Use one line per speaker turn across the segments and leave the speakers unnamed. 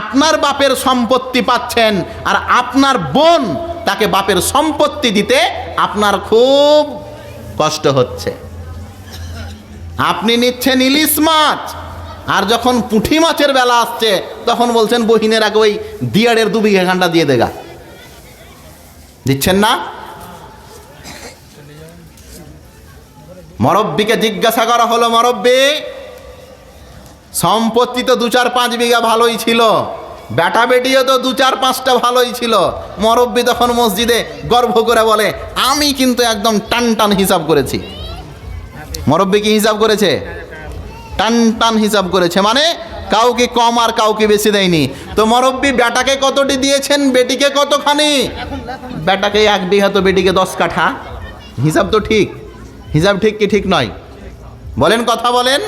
আপনার বাপের সম্পত্তি পাচ্ছেন আর আপনার বোন তাকে বাপের সম্পত্তি দিতে আপনার খুব কষ্ট হচ্ছে। আপনি নিচ্ছেন ইলিশ মাছ, আর যখন পুঁঠি মাছের বেলা আসছে, তখন বলছেন বহিনের আগে ওই দিয়ারের দু বিঘা ঘণ্টা দিয়ে দেগা দিচ্ছেন না? মরব্বিকে জিজ্ঞাসা করা হলো, মরব্বি সম্পত্তি তো দু চার পাঁচ বিঘা ভালোই ছিল। বেটা বেটিও তো দু চার পাঁচটা ভালোই ছিল। মরব্বি তখন মসজিদে গর্ব করে বলে, আমি কিন্তু একদম টান টান হিসাব করেছি। মরব্বি কি হিসাব করেছে? টান টান হিসাব করেছে মানে কাউকে কম আর কাউকে বেশি দেয়নি। তো মরব্বি বেটাকে কতটি দিয়েছেন? বেটিকে কতখানি? বেটাকে এক বিঘা তো বেটিকে দশ কাঠা। হিসাব তো ঠিক। হিসাব ঠিক কি ঠিক নয়? বলেন কথা বলেন।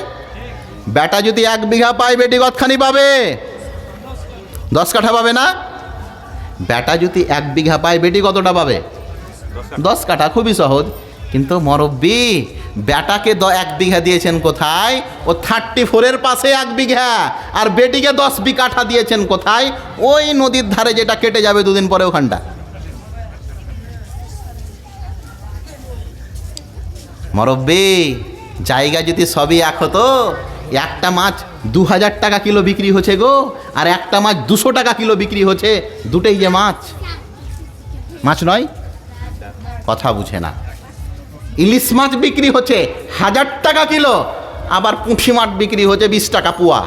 বেটা যদি এক বিঘা পায়, বেটি কতখানি পাবে? দশ কাঠা পাবে না? বেটা যদি এক বিঘা পায়, বেটি কতটা পাবে? দশ কাঠা, খুবই সহজ। কিন্তু মরব্বি বেটাকে দ এক বিঘা দিয়েছেন কোথায়? ও থার্টি ফোরের পাশে এক বিঘা, আর বেটিকে দশ বিঘাঠা দিয়েছেন কোথায়? ওই নদীর ধারে যেটা কেটে যাবে দুদিন পরে ওখানটা। মরব্বি, জায়গা যদি সবই এক হতো একটা মাছ দু হাজার টাকা কিলো বিক্রি হচ্ছে গো, আর একটা মাছ দুশো টাকা কিলো বিক্রি হচ্ছে, দুটোই যে মাছ। মাছ নয়? কথা বুঝে না। ইলিশ মাছ বিক্রি হচ্ছে হাজার টাকা কিলো, আবার পুঁঠি মাছ বিক্রি হচ্ছে বিশ টাকা পোয়া।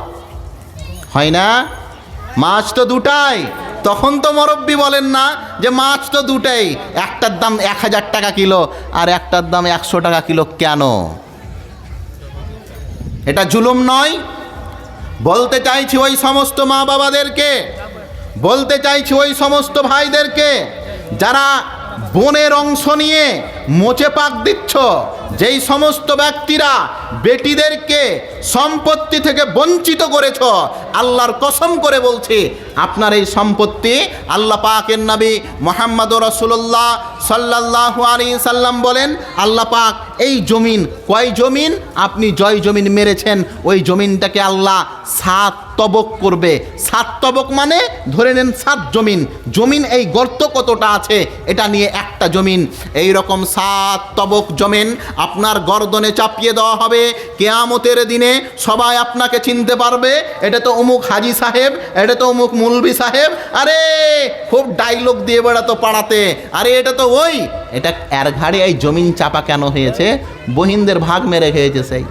হয় না? মাছ তো দুটাই। তখন তো মরব্বি বলেন না যে মাছ তো দুটাই। একটার দাম এক হাজার টাকা কিলো, আর একটার দাম একশো টাকা কিলো কেন? এটা জুলুম নয়। বলতে চাইছি ওই সমস্ত মা বাবাদেরকে, বলতে চাইছি ওই সমস্ত ভাইদেরকে, যারা বোনের অংশ নিয়ে মোচে পাক দিচ্ছ, যেই সমস্ত ব্যক্তিরা বেটিদেরকে সম্পত্তি থেকে বঞ্চিত করেছ, আল্লাহর কসম করে বলছি, আপনার এই সম্পত্তি আল্লাহ পাকের নবী মোহাম্মদ রসুল্লাহ সাল্লাহ আলী সাল্লাম বলেন, আল্লাহ পাক এই জমিন কয় জমিন? আপনি জয় জমিন মেরেছেন, ওই জমিনটাকে আল্লাহ সাত তবক করবে। সাত তবক মানে ধরে নেন সাত জমিন। জমিন এই গর্ত কতটা আছে, এটা নিয়ে একটা জমিন। এই রকম সাত তবক জমিন আপনার গর্দনে চাপিয়ে দেওয়া হবে। কেয়ামতের দিনে সবাই আপনাকে চিনতে পারবে, এটা তো অমুক হাজি সাহেব, এটা তো অমুক মুলবি সাহেব। আরে, খুব ডাইলগ দিয়ে বেড়াতো পাড়াতে। আরে, এটা তো ওই, এটা এর ঘাড়ে এই জমিন চাপা কেন হয়েছে? বহিনদের ভাগ মেরে খেয়েছে সেই।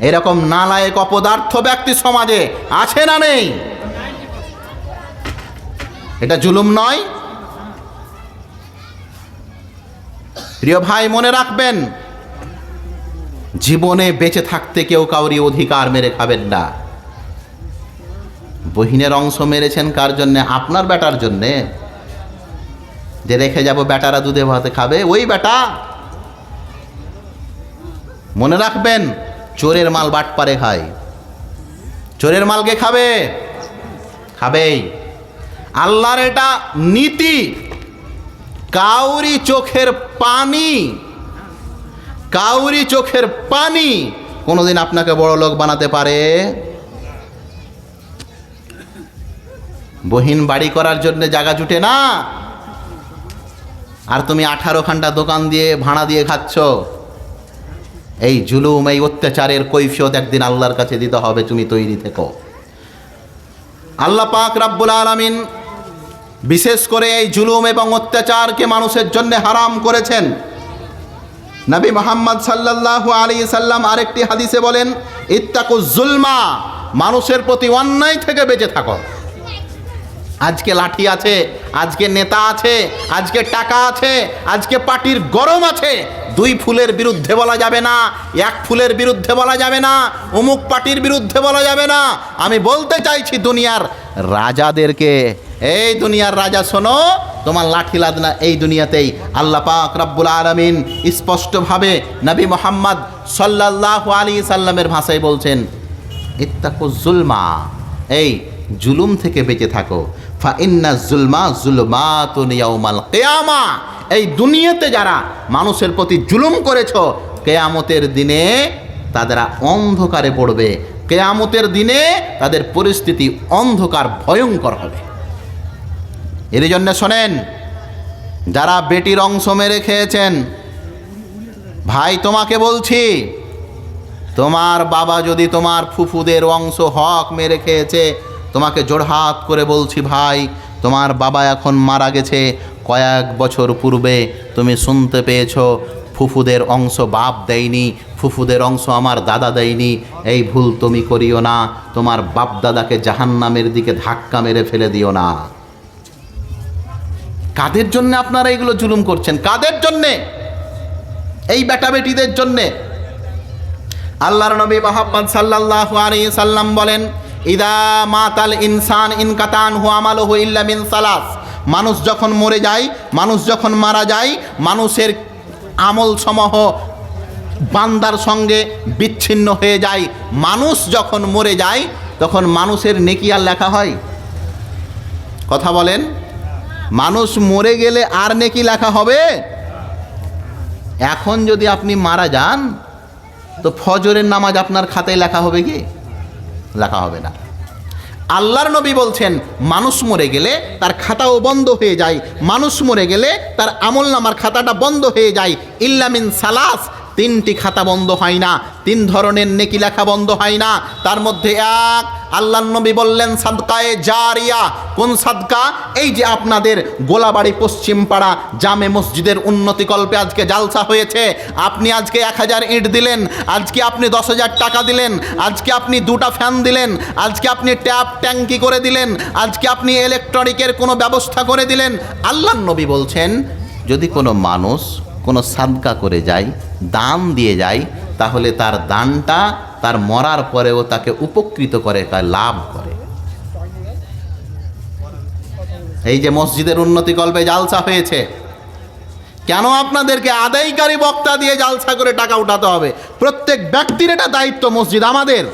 এরকম নালায়ক অপদার্থ ব্যক্তি সমাজে আছে না নেই? এটা জুলুম নয়। প্রিয় ভাই, মনে রাখবেন, জীবনে বেঁচে থাকতে কেউ কাউরি অধিকার মেরে খাবেন না। বহিনের অংশ মেরেছেন কার জন্যে? আপনার বেটার জন্যে। যে রেখে যাব, বেটারা দুধে ভাতে খাবে, ওই বেটা। মনে রাখবেন, চোরের মাল বাটপারে খায়। চোরের মালকে খাবে? খাবেই। আল্লাহর এটা নীতি। কাউরি চোখের পানি, কাউরি চোখের পানি কোনোদিন আপনাকে বড় লোক বানাতে পারে। বহিন বাড়ি করার জন্য জায়গা জুটে না। আর তুমি আঠারো ঘণ্টা দোকান দিয়ে ভাড়া দিয়ে খাচ্ছ? এই জুলুম, এই অত্যাচারের কৈফিয়ত একদিন আল্লাহর কাছে দিতে হবে, তুমি তৈরি থেকো। আল্লাহ পাক রাব্বুল আলামিন বিশেষ করে এই জুলুম এবং অত্যাচারকে মানুষের জন্য হারাম করেছেন। নবী মোহাম্মদ সাল্লাল্লাহু আলী সাল্লাম আরেকটি হাদিসে বলেন ইত্তাকু জুলমা মানুষের প্রতি অন্যায় থেকে বেঁচে থাকো। আজকে লাঠি আছে, আজকে নেতা আছে, আজকে টাকা আছে, আজকে পার্টির গরম আছে। দুই ফুলের বিরুদ্ধে বলা যাবে না, এক ফুলের বিরুদ্ধে বলা যাবে না, অমুক পার্টির বিরুদ্ধে বলা যাবে না। আমি বলতে চাইছি দুনিয়ার রাজাদেরকে, এই দুনিয়ার রাজা শোনো, তোমার লাঠি লাদনা এই দুনিয়াতেই আল্লাহ পাক রব্বুল আলমিন স্পষ্টভাবে নবী মোহাম্মদ সাল্লাহ আলী সাল্লামের ভাষায় বলছেন, ইত্তাকু জুলমা, এই জুলুম থেকে বেঁচে থাকো। ফা জুলমা জুলমাতুন কিয়ামা। এই দুনিয়াতে যারা মানুষের প্রতি জুলুম করেছ, কেয়ামতের দিনে তাদেরা অন্ধকারে পড়বে। কেয়ামতের দিনে তাদের পরিস্থিতি অন্ধকার, ভয়ঙ্কর হবে। এর জন্য শোনেন, যারা বেটির অংশ মেরে খেয়েছেন, ভাই তোমাকে বলছি, তোমার বাবা যদি তোমার ফুফুদের অংশ হক মেরে খেয়েছে তোমাকে জোড়হাত করে বলছি ভাই, তোমার বাবা এখন মারা গেছে। কয়েক বছর পূর্বে তুমি শুনতে পেয়েছ, ফুফুদের অংশ বাপ দেয়নি, ফুফুদের অংশ আমার দাদা দেয়নি। এই ভুল তুমি করিও না, তোমার বাপ দাদাকে জাহান্নামের দিকে ধাক্কা মেরে ফেলে দিও না। কাদের জন্য আপনারা এগুলো জুলুম করছেন? কাদের জন্যে? এই বেটা বেটিদের জন্যে। আল্লাহর নবী মোহাম্মদ সাল্লাল্লাহু আলাইহি সাল্লাম বলেন ইদা মাতাল ইনসান ইনকাতান হু আমালহু ইল্লা মিন সালাস। মানুষ যখন মরে যায়, মানুষ যখন মারা যায়, মানুষের আমল সমূহ বান্দার সঙ্গে বিচ্ছিন্ন হয়ে যায়। মানুষ যখন মরে যায়, তখন মানুষের নেকি আর লেখা হয়। কথা বলেন। মানুষ মরে গেলে আর নেকি লেখা হবে? এখন যদি আপনি মারা যান, তো ফজরের নামাজ আপনার খাতায় লেখা হবে কি? লেখা হবে না। আল্লাহর নবী বলছেন, মানুষ মরে গেলে তার খাতাও বন্ধ হয়ে যায়। মানুষ মরে গেলে তার আমল নামার খাতাটা বন্ধ হয়ে যায়। ইল্লামিন সালাস, তিনটি খাতা বন্ধ হয় না। তিন ধরনের নেকি লেখা বন্ধ হয় না। তার মধ্যে এক আল্লাহ নবী বললেন, সাদকায়ে জারিয়া। কোন সাদকা? এই যে আপনাদের গোলাবাড়ি পশ্চিম পাড়া জামে মসজিদের উন্নতিকল্পে আজকে জালসা হয়েছে। আপনি আজকে এক হাজার ইট দিলেন, আজকে আপনি দশ হাজার টাকা দিলেন, আজকে আপনি দুটা ফ্যান দিলেন, আজকে আপনি ট্যাপ ট্যাঙ্কি করে দিলেন, আজকে আপনি ইলেকট্রনিকের কোনো ব্যবস্থা করে দিলেন। আল্লাহ নবী বলছেন, যদি কোনো মানুষ কোনো সাদকা করে যায়, দান দিয়ে যায়, তাহলে তার দানটা তার মরার পরেও তাকে উপকৃত করে, তার লাভ করে। এই যে মসজিদের উন্নতি কল্পে জালসা হয়েছে, কেন আপনাদেরকে আদায়কারী বক্তা দিয়ে জালসা করে টাকা উঠাতে হবে? প্রত্যেক ব্যক্তির এটা দায়িত্ব মসজিদ, আমাদের।